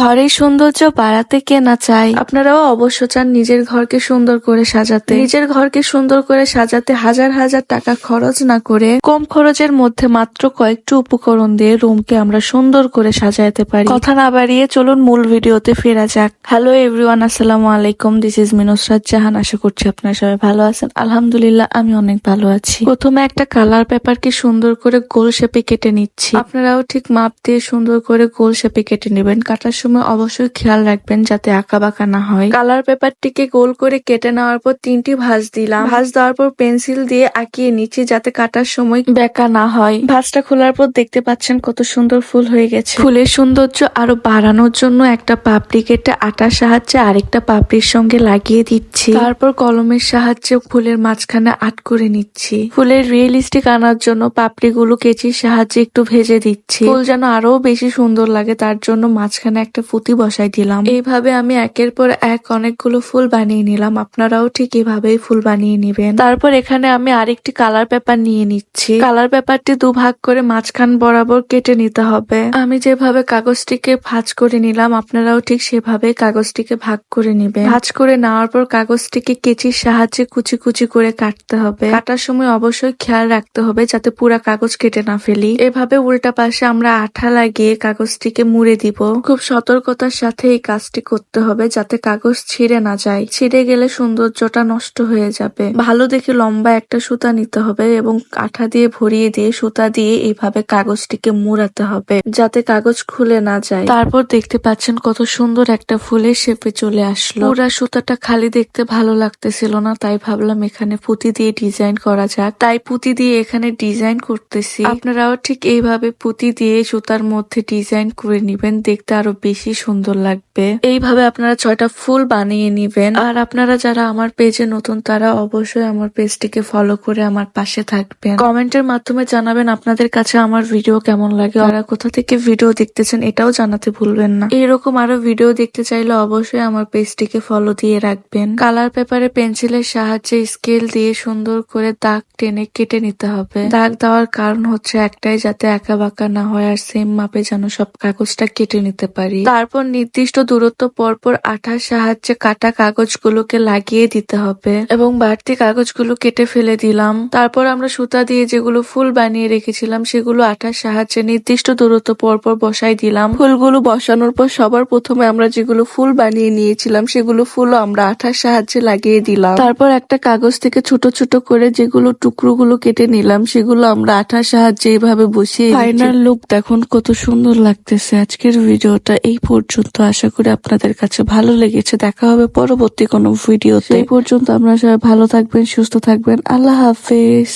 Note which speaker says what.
Speaker 1: ঘরের সৌন্দর্য বাড়াতে কে না চায়। আপনারাও অবশ্য চান নিজের ঘরকে সুন্দর করে সাজাতে। নিজের ঘরকে সুন্দর করে সাজাতে হাজার হাজার টাকা খরচ না করে কম খরচের মধ্যে মাত্র কয়েকটি উপকরণ দিয়ে রুমকে আমরা সুন্দর করে সাজাতে পারি। কথা না বাড়িয়ে চলুন মূল ভিডিওতে ফেরা যাক। হ্যালো এভরিওয়ান, আসসালামু আলাইকুম। দিস ইজ মিনুসরাত জাহান আশা করছি আপনারা সবাই ভালো আছেন। আলহামদুলিল্লাহ, আমি অনেক ভালো আছি। প্রথমে একটা কালার পেপারকে সুন্দর করে গোল শেপে কেটে নিচ্ছি। আপনারাও ঠিক মাপ দিয়ে সুন্দর করে গোল শেপে কেটে নেবেন। কাটার সময় অবশ্যই খেয়াল রাখবেন যাতে আঁকা বাঁকা না হয়। কালার পেপারটিকে গোল করে কেটে নেওয়ার পর তিনটি ভাঁজ দিলাম। ভাঁজ দেওয়ার পর পেন্সিল দিয়ে আঁকিয়ে নিচ্ছি যাতে কাটার সময় বেঁকা না হয়। ভাঁজটা খোলার পর দেখতে পাচ্ছেন কত সুন্দর ফুল হয়ে গেছে। ফুলের সৌন্দর্য আরও বাড়ানোর জন্য একটা পাপড়ি কেটে আটার সাহায্যে আরেকটা পাপড়ির সঙ্গে লাগিয়ে দিচ্ছি। তারপর কলমের সাহায্যে ফুলের মাঝখানে আট করে নিচ্ছি। ফুলের রিয়েলিস্টিক আনার জন্য পাপড়িগুলো কেচির সাহায্যে একটু ভেজে দিচ্ছি। ফুল যেন আরও বেশি সুন্দর লাগে, তার জন্য মাঝখানে একটা ফুতি বসাই দিলাম। এইভাবে আমি একের পর এক অনেকগুলো ফুল বানিয়ে নিলাম। আপনারাও ঠিক এভাবেই ফুল বানিয়ে নেবেন। তারপর এখানে আমি আরেকটি কালার পেপার নিয়ে নিচ্ছি। কালার পেপারটি দু ভাগ করে মাঝখান বরাবর কেটে নিতে হবে। আমি যেভাবে কাগজটিকে ভাজ করে নিলাম, আপনারাও ঠিক সেভাবে কাগজটিকে ভাগ করে নেবেন। ভাজ করে নেওয়ার পর কাগজটিকে কেচির সাহায্যে কুচি কুচি করে কাটতে হবে। কাটার সময় অবশ্যই খেয়াল রাখতে হবে যাতে পুরা কাগজ কেটে না ফেলি। এভাবে উল্টা পাশে আমরা আঠা লাগিয়ে কাগজটিকে মুড়ে দিব। খুব সতর্কতার সাথে এই কাজটি করতে হবে যাতে কাগজ ছিঁড়ে না যায়। ছিঁড়ে গেলে সৌন্দর্যটা নষ্ট হয়ে যাবে। ভালো দেখে লম্বা একটা সুতা নিতে হবে এবং আঠা দিয়ে ভরিয়ে দিয়ে সুতা দিয়ে এইভাবে কাগজটিকে মুড়াতে হবে, যাতে কাগজ খুলে না যায়। তারপর দেখতে পাচ্ছেন কত সুন্দর একটা ফুলের শেপে চলে আসলো। পুরা সুতাটা খালি দেখতে ভালো লাগতেছিল না, তাই ভাবলাম এখানে পুঁতি দিয়ে ডিজাইন করা যাক। তাই পুঁতি দিয়ে এখানে ডিজাইন করতেছি। আপনারাও ঠিক এইভাবে পুঁতি দিয়ে সুতার মধ্যে ডিজাইন করে নিবেন, দেখতে আরও বেশি সুন্দর লাগবে। এইভাবে আপনারা ছয়টা ফুল বানিয়ে নিবেন। আর আপনারা যারা আমার পেজে নতুন, তারা অবশ্যই আমার পেজটিকে ফলো করে আমার পাশে থাকবেন। কমেন্টের মাধ্যমে জানাবেন আপনাদের কাছে আমার ভিডিও কেমন লাগে। আর কোথা থেকে ভিডিও দেখতেছেন, এটাও জানাতে ভুলবেন না। এরকম আরও ভিডিও দেখতে চাইলে অবশ্যই আমার পেজটিকে ফলো দিয়ে রাখবেন। কালার পেপারে পেন্সিলের সাহায্যে স্কেল দিয়ে সুন্দর করে দাগ টেনে কেটে নিতে হবে। দাগ দেওয়ার কারণ হচ্ছে একটাই, যাতে একা বাঁকা না হয়, আর সেম মাপে যেন সব কাগজটা কেটে নিতে পারি। তারপর নির্দিষ্ট দূরত্ব পরপর আঠার সাহায্যে কাটা কাগজগুলোকে লাগিয়ে দিতে হবে। এবং বাড়তি কাগজগুলো কেটে ফেলে দিলাম। তারপর আমরা সুতা দিয়ে যেগুলো ফুল বানিয়ে রেখেছিলাম সেগুলো আঠার সাহায্যে নির্দিষ্ট দূরত্ব পরপর বসাই দিলাম। ফুলগুলো বসানোর পর সবার প্রথমে আমরা যেগুলো ফুল বানিয়ে নিয়েছিলাম সেগুলো ফুলও আমরা আঠার সাহায্যে লাগিয়ে দিলাম। তারপর একটা কাগজ থেকে ছোট ছোট করে যেগুলো টুকরোগুলো কেটে নিলাম সেগুলো আমরা আঠার সাহায্যে এইভাবে বসিয়ে ফাইনাল লুক দেখুন কত সুন্দর লাগতেছে। আজকের ভিডিওটা এই পর্যন্ত। আশা করি আপনাদের কাছে ভালো লেগেছে। দেখা হবে পরবর্তী কোনো ভিডিওতে। এই পর্যন্ত আপনারা সবাই ভালো থাকবেন, সুস্থ থাকবেন। আল্লাহ হাফেজ।